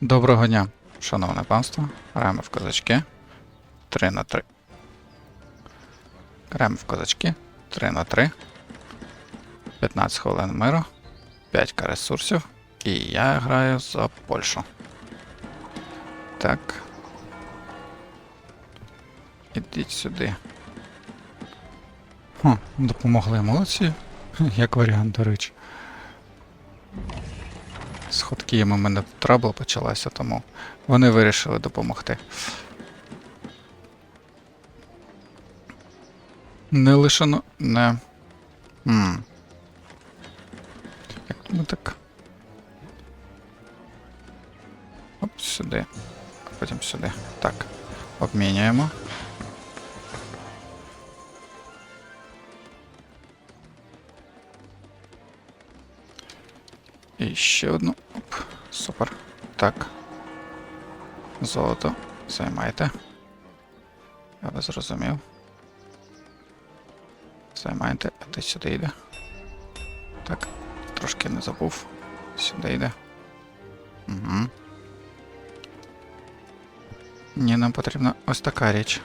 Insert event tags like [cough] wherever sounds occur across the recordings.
Доброго дня, шановне панство. Граємо в козачки. 3 на 3. Граємо в козачки. 3 на 3. 15 хвилин миру. 5 ресурсів. І я граю за Польщу. Так. Ідіть сюди. Хм, допомогли молодці. Як варіант, до речі. З хоткіями в мене трабл почалася, тому вони вирішили допомогти. Не лишено. Не. М. Як ми так. Оп, сюди. Потім сюди. Так. Обмінюємо. І ще одну. Супер. Так. Золото займайте. Я вас зрозумів. Займайте, а ти сюди йде. Так, трошки не забув. Сюди йде. Угу. Ні, нам потрібна ось така річ.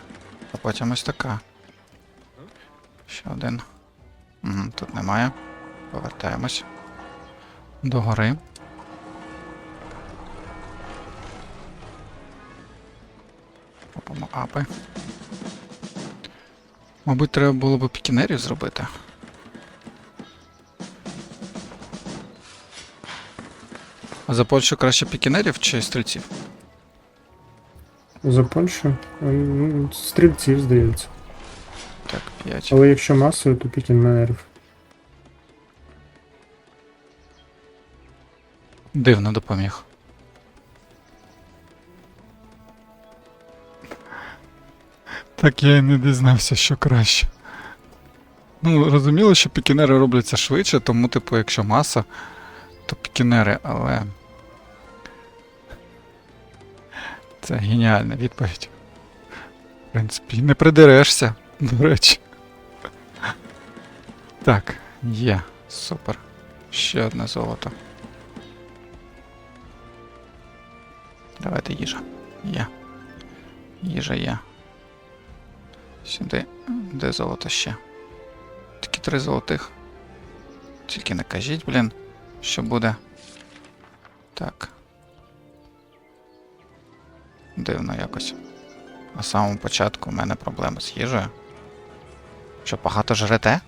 А потім ось така. Ще один. Угу, тут немає. Повертаємось. До гори. Апи. Мабуть, треба було б пікінерів зробити. А за Польщу краще пікінерів чи стрільців? За Польщу? М, Стрільців, здається. Так, 5. Але якщо масою, то пікінерів. Дивно допоміг. Так я і не дізнався, що краще. Ну, розуміло, що пікінери робляться швидше, тому, типу, якщо маса, то пікінери, але. Це геніальна відповідь. В принципі, не придерешся, до речі. Так, є, супер. Ще одне золото. Давайте їжа. Є. Їжа є. Сюди. Де золото ще? Тільки три золотих. Тільки не кажіть, блін, що буде. Так. Дивно якось. На самому початку в мене проблеми з їжею. Що багато жрете?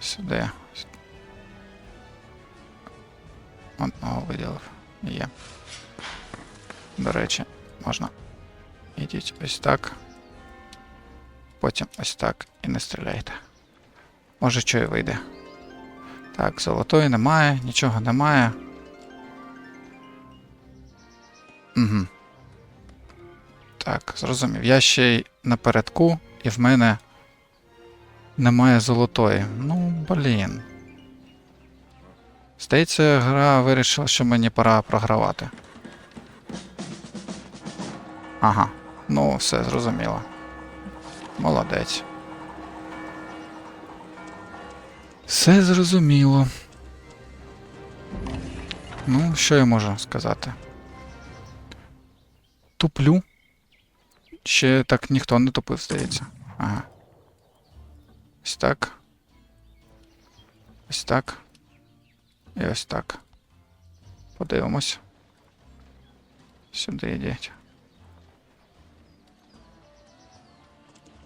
Сюди. Одного виділив. Є. До речі, можна. Ідіть ось так. Потім ось так і не стріляйте. Може, що і вийде. Так, золотої немає, нічого немає. Угу. Так, зрозумів. Я ще й напередку, і в мене немає золотої. Ну, блін. Здається, гра вирішила, що мені пора програвати. Ага, ну все зрозуміло. Молодець. Все зрозуміло. Ну, що я можу сказати? Туплю. Ще так ніхто не тупив, здається. Ага. Ось так. Ось так. І ось так. Подивимось. Сюди йдіть.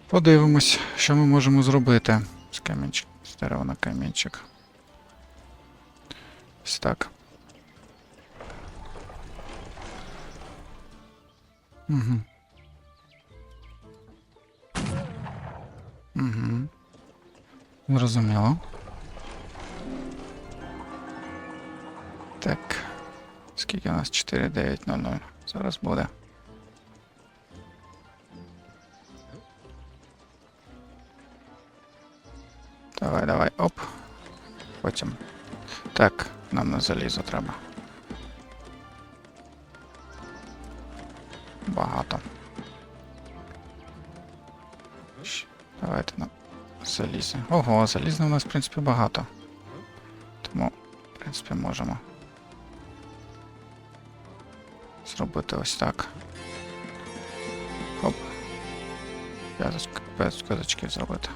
Подивимось, що ми можемо зробити з камінчик. З дерева на камінчик. Ось так. Угу. Угу. Зрозуміло. Так. Скільки у нас 4900? Зараз буде. Давай, давай, оп. Потім. Так, нам на залізо треба. Багато. Давайте на залізо. Ого, заліза у нас, в принципі, багато. Тому, в принципі, можемо. Зробити ось так. Хоп. П'яточки зробити.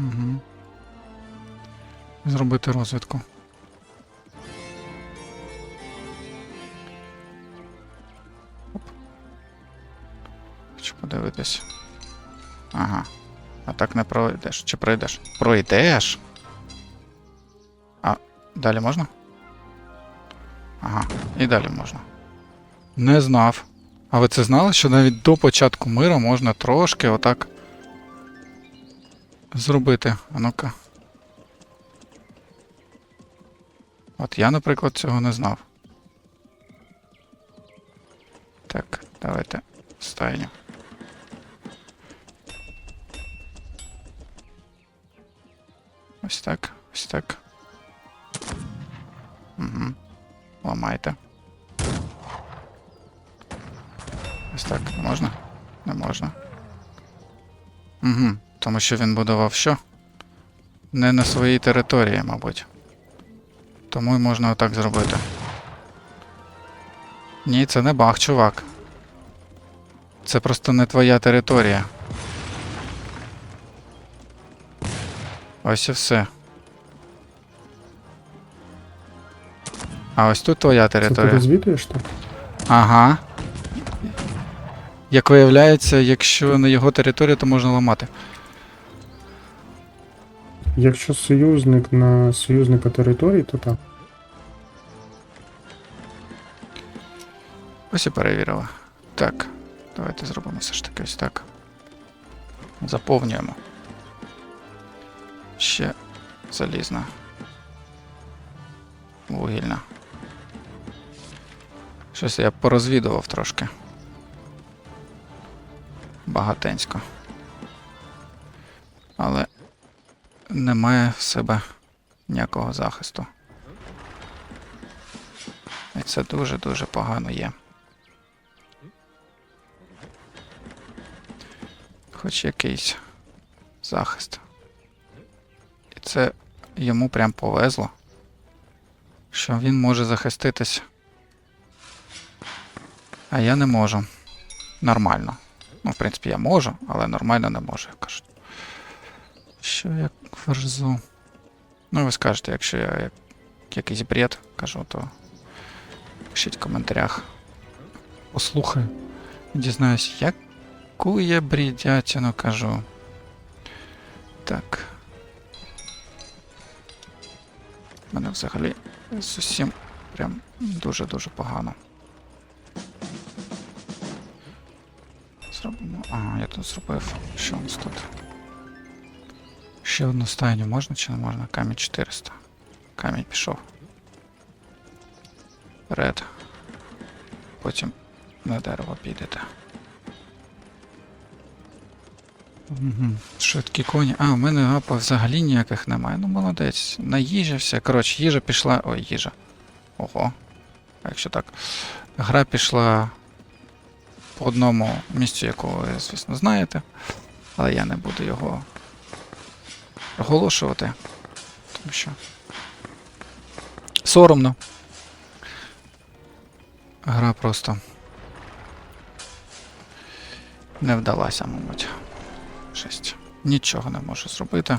Угу. Зробити розвідку. Оп. Хочу подивитись. Ага. А так не пройдеш. Чи пройдеш? Пройдеш? А далі можна? Ага, і далі можна. Не знав. А ви це знали, що навіть до початку миру можна трошки отак зробити. А ну-ка. От я, наприклад, цього не знав. Так, давайте стайню. Ось так, ось так. Угу. Ламайте. Ось так, можна? Не можна. Угу. Тому що він будував що? Не на своїй території, мабуть. Тому й можна отак зробити. Ні, це не баг, чувак. Це просто не твоя територія. Ось і все. А ось тут твоя територія. Це ти розвідуєш так? Ага. Як виявляється, якщо на його території, то можна ламати. Якщо союзник на союзника території, то так. Ось і перевірила. Так, давайте зробимо все ж таки ось так. Заповнюємо. Ще залізна. Вугільна. Щось я порозвідував трошки. Багатенсько. Але немає в себе ніякого захисту. І це дуже-дуже погано є. Хоч якийсь захист. І це йому прям повезло, що він може захиститись. А я не можу. Нормально. Ну, в принципі, я можу, але нормально не можу, як кажуть. Що я верзу? Ну, ви скажете, якщо я як, якийсь бред кажу, то пишіть в коментарях. Послухаю. Дізнаюсь, яку я бредятину кажу. Так. У мене взагалі з усім прям дуже-дуже погано. Зробимо. Ага, я тут зробив. Що у нас тут? Ще одну стайню можна чи не можна? Камінь 400. Камінь пішов. Вперед. Потім на дерево підете. Угу. Швидкі коні. А, у мене апа взагалі ніяких немає. Ну, молодець. На їжі все. Коротше, їжа пішла. Ой, їжа. Ого. А якщо так. Гра пішла по одному місцю, якого ви, звісно, знаєте. Але я не буду його оголошувати. Тому що. Соромно. Гра просто не вдалася, мабуть. Шесть. Нічого не можу зробити.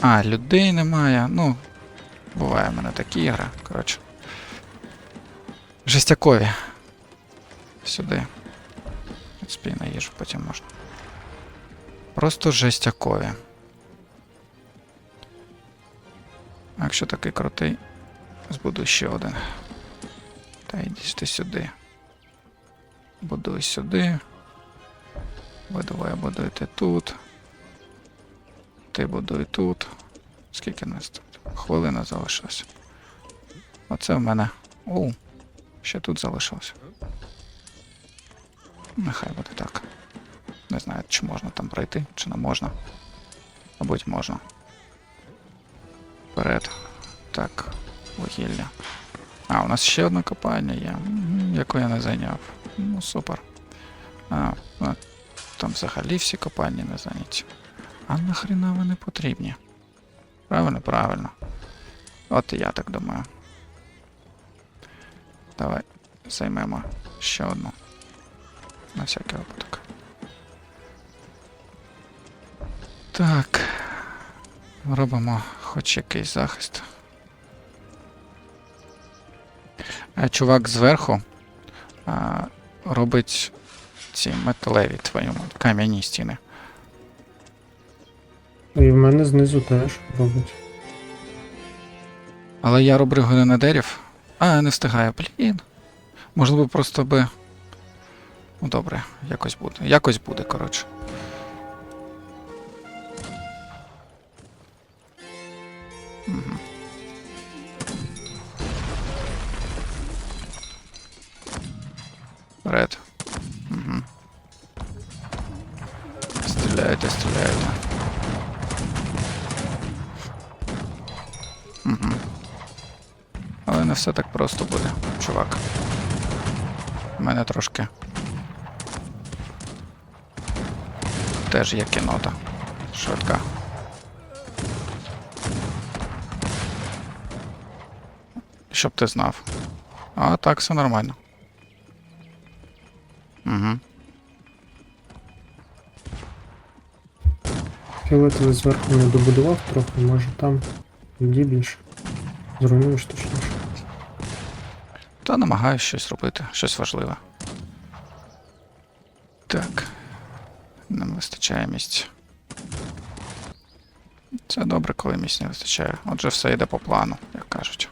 А, людей немає. Ну, буває в мене такі ігри. Коротше. Жестякові. Сюди. В на їжу потім можна. Просто жестякові. А якщо такий крутий, збудуй ще один. Та йдіть ти сюди. Будуй сюди. Ви двоє будуєте тут. Ти будуй тут. Скільки нас тут? Хвилина залишилась. Оце в мене. Оу, ще тут залишилось. Нехай буде так. Не знаю, чи можна там пройти, чи не можна. Мабуть, можна. Вперед. Так, вугілля. А, у нас ще одна копальня є, яку я не зайняв. Ну, супер. А, там взагалі всі копальні не зайняті. А нахріна вони потрібні? Правильно, правильно. От і я так думаю. Давай займемо ще одну. На всякий випадок. Так. Робимо хоч якийсь захист. Чувак зверху а, робить ці металеві твої кам'яні стіни. І в мене знизу теж робить. Але я роблю гренадерів. А, не встигаю, блін. Можливо, просто би. Ну добре, якось буде. Якось буде, коротше. Мгм. Вперед. Угу. Стріляйте, стріляйте. Угу. Але не все так просто буде, чувак. У мене трошки. Теж є кінота. Швидка. Щоб ти знав. А так, все нормально. Угу. Фіолетовий зверху не добудував трохи, може там йди більше. Зруйнуєш точніше. Та намагаюсь щось робити, щось важливе. Так. Нам вистачає місць. Це добре, коли місць не вистачає. Отже, все йде по плану, як кажуть.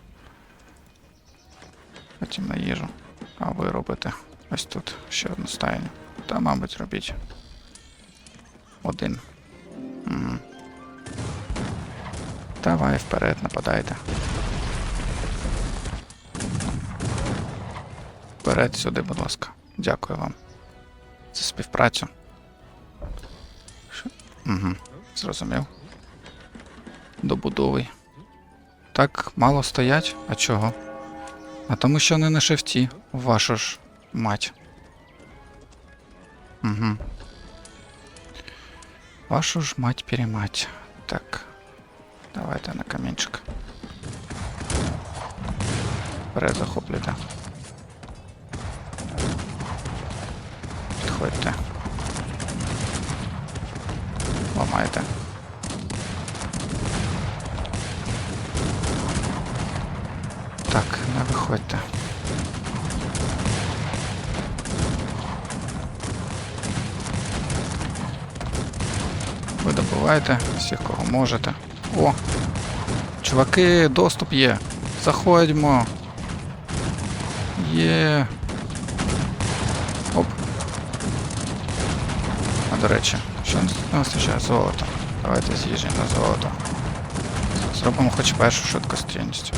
Потім на їжу. А ви робите ось тут ще одну стайню. Та, мабуть, робіть. Один. Угу. Давай вперед, нападайте. Вперед сюди, будь ласка. Дякую вам за співпрацю. Угу, зрозумів. Добудовий. Так мало стоять? А чого? А тому що не на шифті, вашу ж мать. Угу. Вашу ж мать перемать. Так. Давайте на камінчик. Вперед захоплюйте. Підходьте. Ламайте. Ви добиваєте всіх, кого можете. О! Чуваки, доступ є. Заходьмо. Є. Оп. А до речі, що не вистачає золото. Давайте з'їжджемо на золото. Зробимо хоч першу швидкострільність.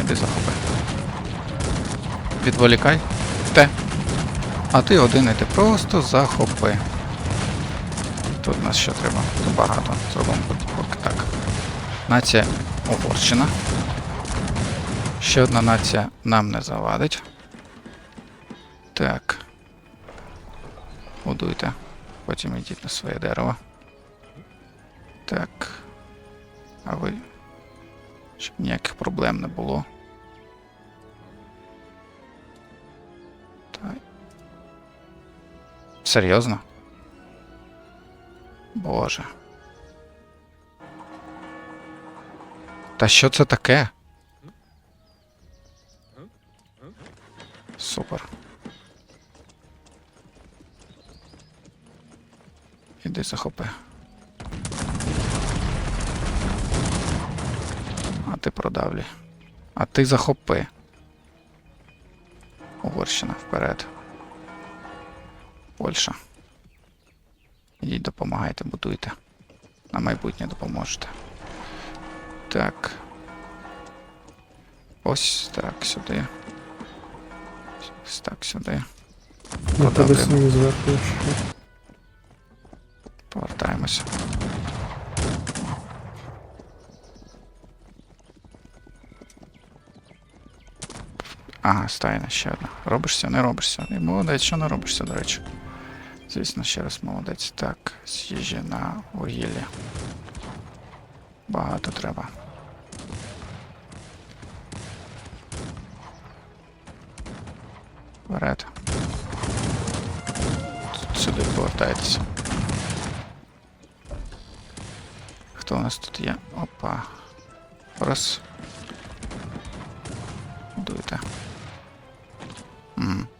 Іди захопи. Відволікай. Те. А ти один іди просто захопи. Тут у нас ще треба багато. Зробимо поки так. Нація Угорщина. Ще одна нація нам не завадить. Так. Будуйте. Потім йдіть на своє дерево. Так. А ви. Щоб ніяких проблем не було. Серйозно? Боже. Та що це таке? Супер. Іди захопи. А ти продавлі. А ти захопи. Угорщина вперед. Польща. Ідіть допомагайте, будуйте. На майбутнє допоможете. Так. Ось так сюди. Ось так сюди. Зверху. Повертаємося. Ага, стайна ще одна. Робишся, не робишся. І молодець, що не робишся, до речі. Звісно, ще раз молодець. Так, з'їжджі на вугіллі. Багато треба. Вперед. Сюди повертайтеся. Хто у нас тут є? Опа. Раз. Дуйте.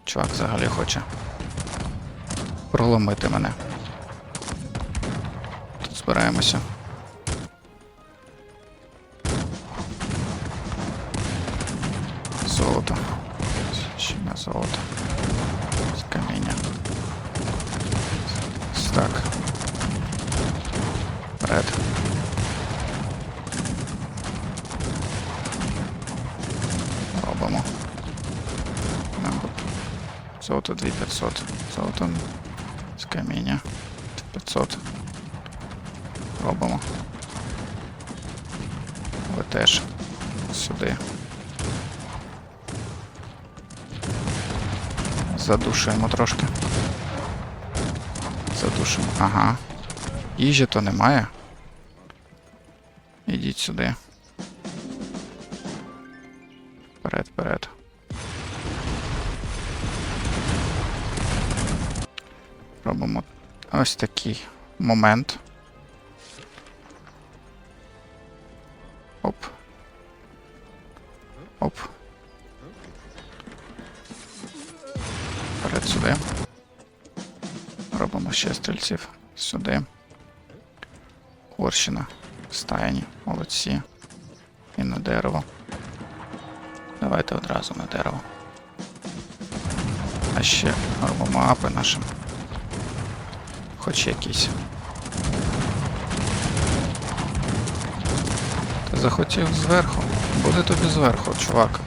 Чувак взагалі хоче проломити мене. Тут збираємося. Золото. Ще на золото. З каміння. Так. Вперед. Робимо. Золото 2500. Золото каміння. 500. Робимо. Ви теж сюди. Задушуємо трошки. Задушимо. Ага. Їжі то немає. Ідіть сюди. Ось такий момент. Оп. Оп. Вперед сюди. Робимо ще стрільців сюди. Горщина. Стайні. Молодці. І на дерево. Давайте одразу на дерево. А ще робимо апи нашим. Хоч якісь. Ти захотів зверху? Буде тобі зверху, чувак.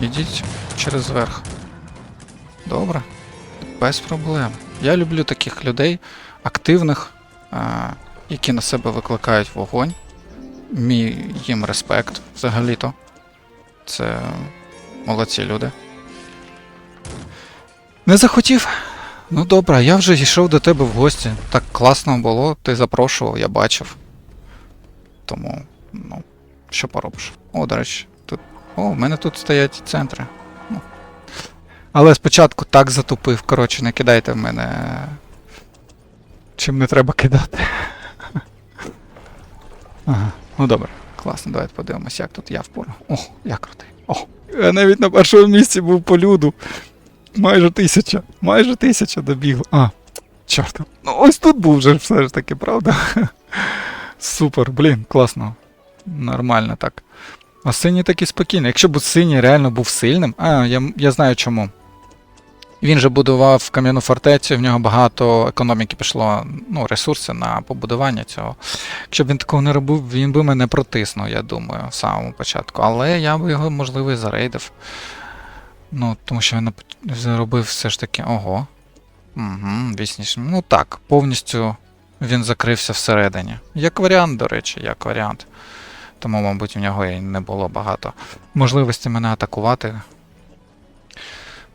Ідіть через верх. Добре. Без проблем. Я люблю таких людей, активних, а, які на себе викликають вогонь. Мій їм респект взагалі-то. Це молодці люди. Не захотів? Ну добре, я вже йшов до тебе в гості. Так класно було, ти запрошував, я бачив. Тому, ну, що поробиш? О, до речі, тут. О, в мене тут стоять центри. Ну. Але спочатку так затупив. Коротше, не кидайте в мене. Чим не треба кидати. [laughs] Ага, ну добре, класно, давайте подивимось, як тут я впору. О, я крутий. О, я навіть на першому місці був по люду. Майже тисяча. Майже тисяча добігло. А, чорт. Ну ось тут був вже все ж таки, правда? [laughs] Супер, блін, класно. Нормально так. А синій такий спокійний. Якщо б синій реально був сильним. А, я, я знаю чому. Він же будував кам'яну фортецю, в нього багато економіки пішло, ну, ресурси на побудування цього. Якщо б він такого не робив, він би мене протиснув, я думаю, в самому початку. Але я би його, можливо, і зарейдив. Ну, тому що він зробив все ж таки. Ого. Угу, вісніш. Ну так, повністю він закрився всередині. Як варіант, до речі, як варіант. Тому, мабуть, в нього і не було багато можливості мене атакувати.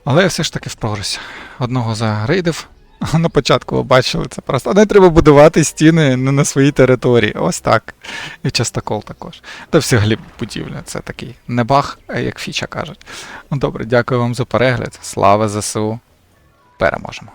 Але я все ж таки в прогресі. Одного загрейдив. [laughs] На початку бачили це просто. Не треба будувати стіни не на своїй території. Ось так. І частокол також. Та взагалі будівля. Це такий не баг, а як фіча кажуть. Ну добре, дякую вам за перегляд. Слава ЗСУ. Переможемо.